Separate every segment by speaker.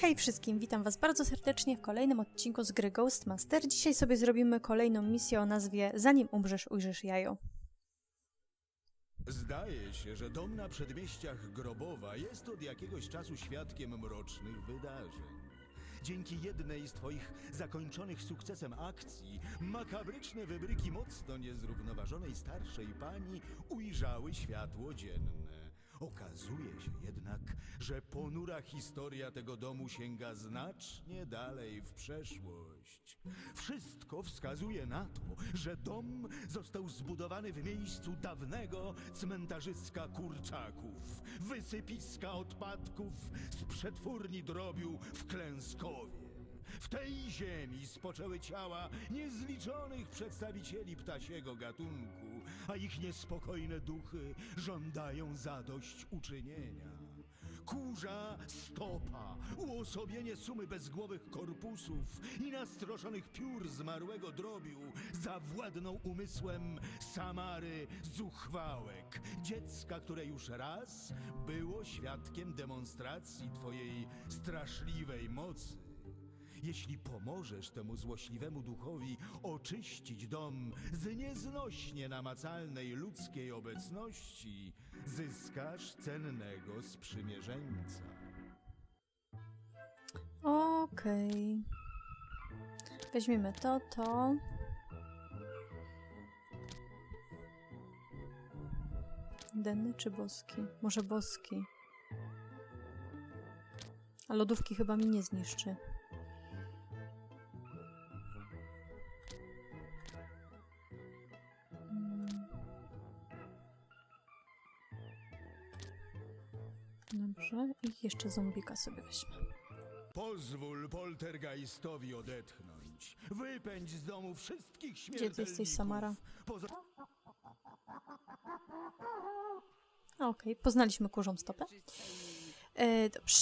Speaker 1: Hej wszystkim, witam was bardzo serdecznie w kolejnym odcinku z gry Ghostmaster. Dzisiaj sobie zrobimy kolejną misję o nazwie Zanim umrzesz, ujrzysz jajo.
Speaker 2: Zdaje się, że dom na przedmieściach Grobowa jest od jakiegoś czasu świadkiem mrocznych wydarzeń. Dzięki jednej z twoich zakończonych sukcesem akcji, makabryczne wybryki mocno niezrównoważonej starszej pani ujrzały światło dzienne. Okazuje się jednak, że ponura historia tego domu sięga znacznie dalej w przeszłość. Wszystko wskazuje na to, że dom został zbudowany w miejscu dawnego cmentarzyska kurczaków, wysypiska odpadków z przetwórni drobiu w Klęskowie. W tej ziemi spoczęły ciała niezliczonych przedstawicieli ptasiego gatunku, a ich niespokojne duchy żądają zadośćuczynienia. Kurza stopa, uosobienie sumy bezgłowych korpusów i nastroszonych piór zmarłego drobiu zawładną umysłem Samary Zuchwałek, dziecka, które już raz było świadkiem demonstracji twojej straszliwej mocy. Jeśli pomożesz temu złośliwemu duchowi oczyścić dom z nieznośnie namacalnej ludzkiej obecności, zyskasz cennego sprzymierzeńca.
Speaker 1: Okej. Weźmiemy to, to. Denny czy boski? Może boski. A lodówki chyba mi nie zniszczy. Dobrze, i jeszcze zombika sobie weźmę.
Speaker 2: Pozwól poltergeistowi odetchnąć. Wypędź z domu wszystkich
Speaker 1: Gdzie
Speaker 2: śmiertelników.
Speaker 1: ty jesteś, Samara?
Speaker 2: Poza...
Speaker 1: Okej, poznaliśmy kurzą stopę. E, dobrze.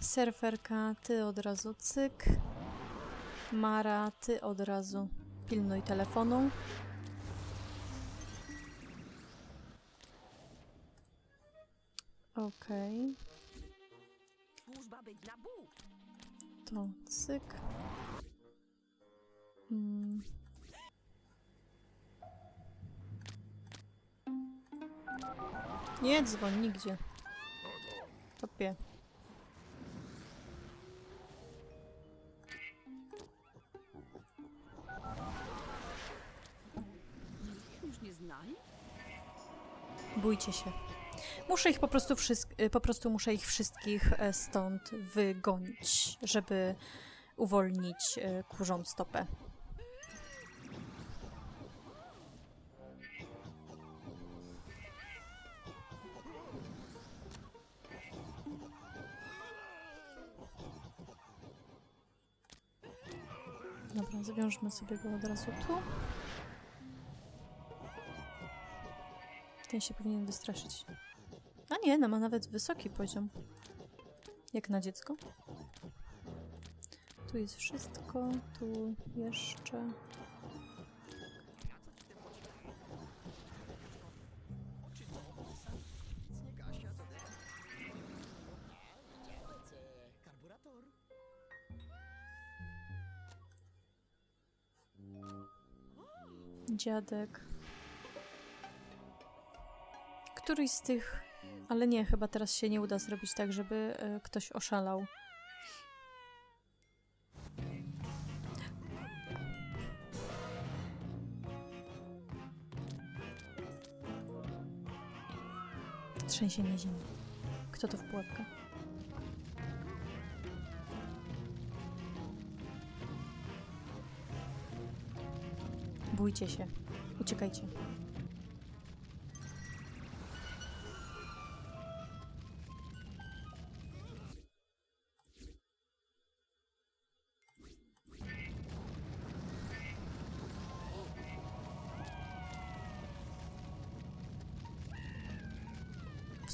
Speaker 1: Surferka, ty od razu cyk. Mara, ty od razu pilnuj telefonu. Okej,
Speaker 3: Służba być na Bóg.
Speaker 1: to cyk. Mm. Nie dzwoń nigdzie. Topie.
Speaker 3: Już nie znali?
Speaker 1: Bójcie się. Muszę ich po prostu wszystkich, po prostu muszę ich wszystkich e, stąd wygonić, żeby uwolnić e, kurzą stopę. Dobra, zawiążmy sobie go od razu tu. Ten się powinien wystraszyć. A nie, no ma nawet wysoki poziom. Jak na dziecko. Tu jest wszystko, tu jeszcze. Dziadek. Któryś z tych. Ale nie, chyba teraz się nie uda zrobić tak, żeby e, ktoś oszalał. Trzęsienie ziemi. Kto to w pułapkę? Bójcie się. Uciekajcie.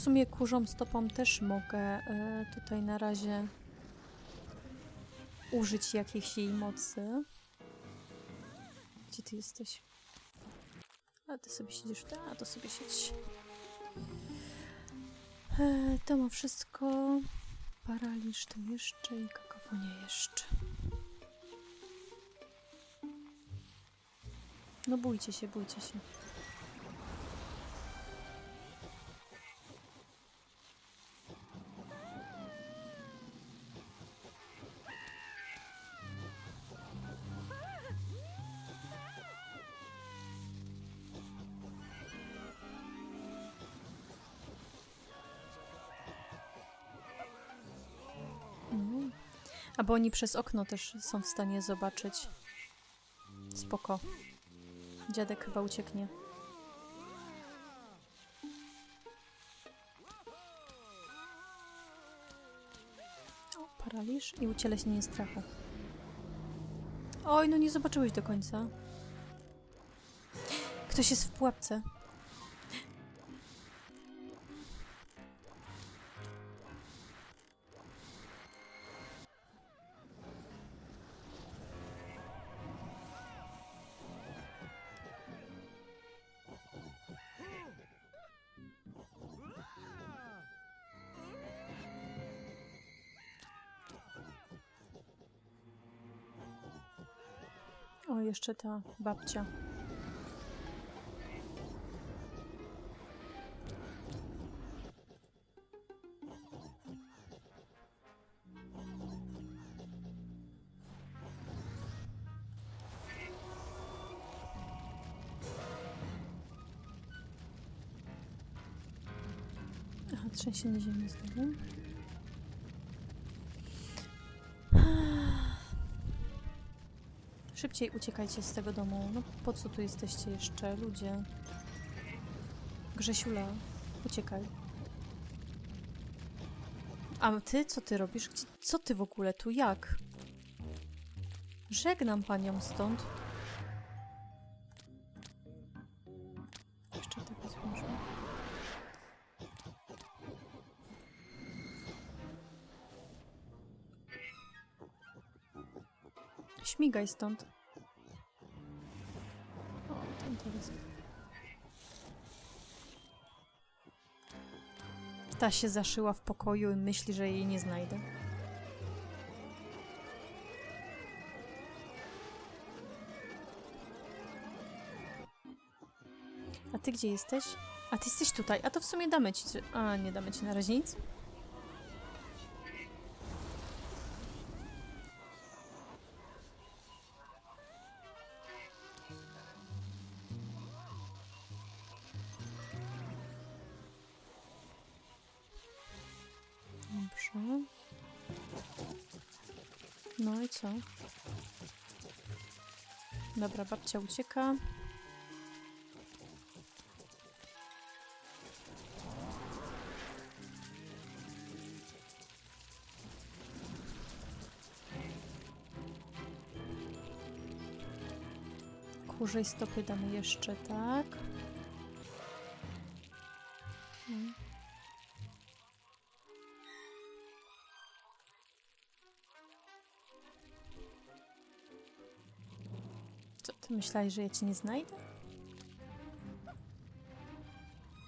Speaker 1: Sumie kurzą stopą też mogę e, tutaj na razie użyć jakiejś jej mocy. Gdzie ty jesteś? A ty sobie siedzisz w a to sobie siedź. E, to ma wszystko. paraliż tu jeszcze i kakofonia jeszcze. No bójcie się, bójcie się. A bo oni przez okno też są w stanie zobaczyć. Spoko. Dziadek chyba ucieknie. O, paraliż i ucieleśnienie strachu. Oj, no nie zobaczyłeś do końca. Ktoś jest w pułapce. O, jeszcze ta babcia. Aha, trzęsienie ziemi znowu. Szybciej uciekajcie z tego domu. No po co tu jesteście jeszcze, ludzie? Grzesiula, uciekaj. A ty, co ty robisz? Gdzie, co ty w ogóle tu? Jak? Żegnam panią stąd. Jeszcze tak jest może. Śmigaj stąd. Ta się zaszyła w pokoju i myśli, że jej nie znajdę. A ty gdzie jesteś? A ty jesteś tutaj. A to w sumie damy ci. A, nie damy ci na razie nic. Dobrze. No i co? Dobra, babcia ucieka. Kurzej stopy damy jeszcze, tak? Myślałeś, że ja cię nie znajdę?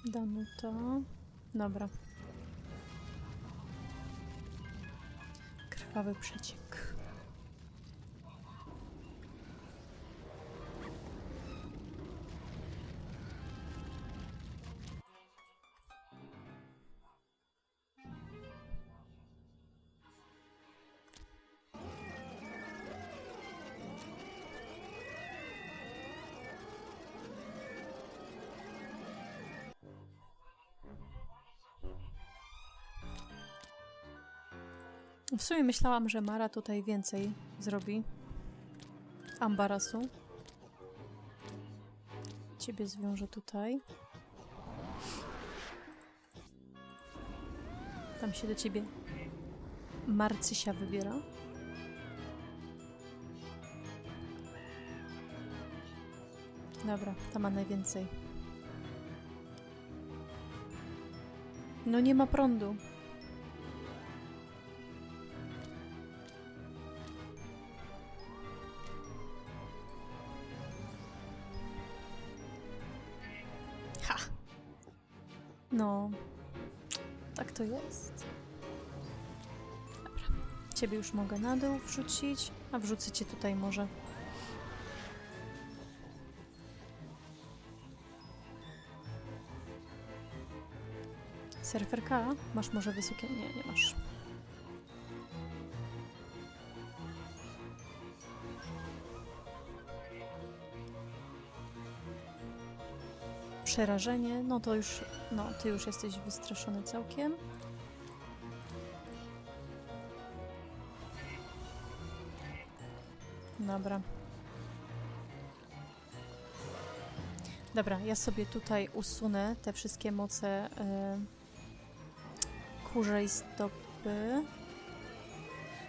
Speaker 1: Damy to. Dobra. Krwawy przeciek. W sumie myślałam, że Mara tutaj więcej zrobi. Ambarasu. Ciebie zwiążę tutaj. Tam się do ciebie Marcysia wybiera. Dobra, ta ma najwięcej. No nie ma prądu. Ciebie już mogę na dół wrzucić, a wrzucę cię tutaj może. Surferka, masz może wysokie? Nie, nie masz. Przerażenie, no to już, no ty już jesteś wystraszony całkiem. Dobra. Dobra, ja sobie tutaj usunę te wszystkie moce e, kurzej stopy.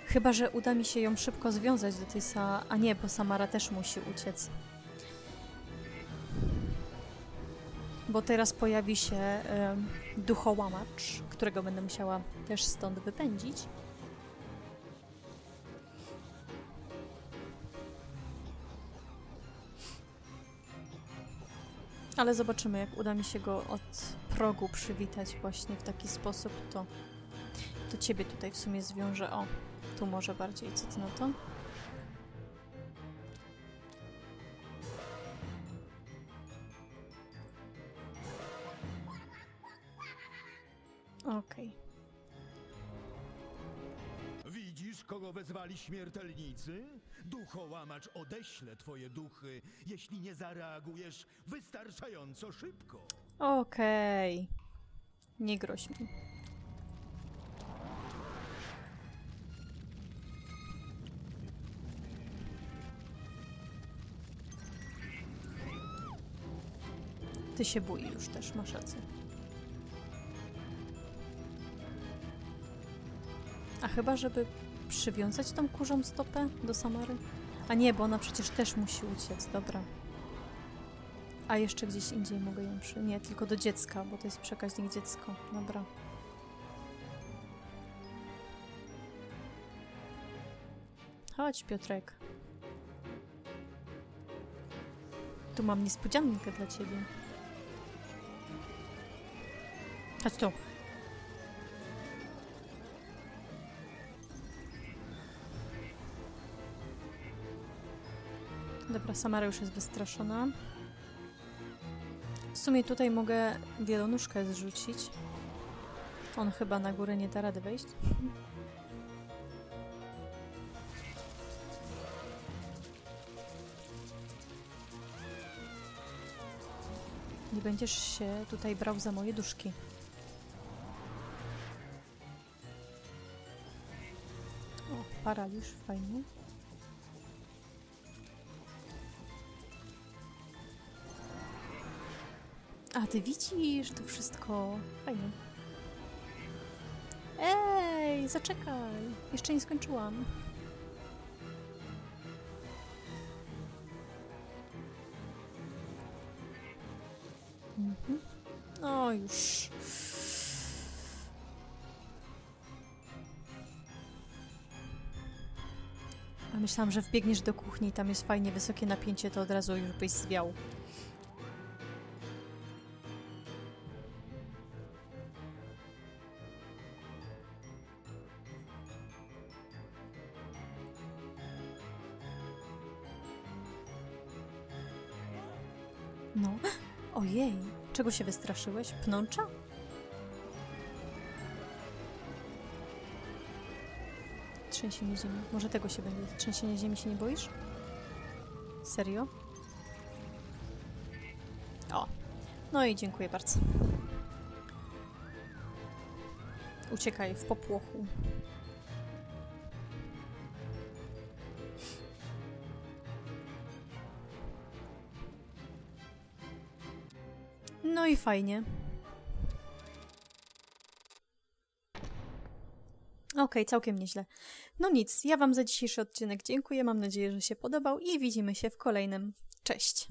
Speaker 1: Chyba, że uda mi się ją szybko związać do tej sa... A nie, bo Samara też musi uciec. Bo teraz pojawi się e, duchołamacz, którego będę musiała też stąd wypędzić. Ale zobaczymy, jak uda mi się go od progu przywitać właśnie w taki sposób, to, to ciebie tutaj w sumie zwiążę. O, tu może bardziej. Co ty na to? Okej.
Speaker 2: Widzisz, kogo wezwali śmiertelnicy? Duchołamacz odeśle twoje duchy, jeśli nie zareagujesz wystarczająco szybko.
Speaker 1: Okej. Nie groź mi. Ty się bój już też, masz rację. A chyba, żeby przywiązać tą kurzą stopę do Samary? A nie, bo ona przecież też musi uciec, dobra. A jeszcze gdzieś indziej mogę ją przy... Nie, tylko do dziecka, bo to jest przekaźnik dziecko. Dobra. Chodź, Piotrek. Tu mam niespodziankę dla ciebie. Chodź tu. Dobra, Samara już jest wystraszona. W sumie tutaj mogę wielonóżkę zrzucić. On chyba na górę nie da rady wejść. Nie będziesz się tutaj brał za moje duszki. O, paraliż, fajnie. Ty widzisz to wszystko. Fajnie. Ej, zaczekaj. Jeszcze nie skończyłam. Mhm. No już. Myślałam, że wbiegniesz do kuchni tam jest fajnie wysokie napięcie, to od razu już byś zwiał. No. Ojej, czego się wystraszyłeś? Pnącza? Trzęsienie ziemi. Może tego się będzie. Trzęsienie ziemi się nie boisz? Serio? O. No i dziękuję bardzo. Uciekaj w popłochu. No i fajnie. Okej, całkiem nieźle. No nic, ja Wam za dzisiejszy odcinek dziękuję. Mam nadzieję, że się podobał i widzimy się w kolejnym. Cześć!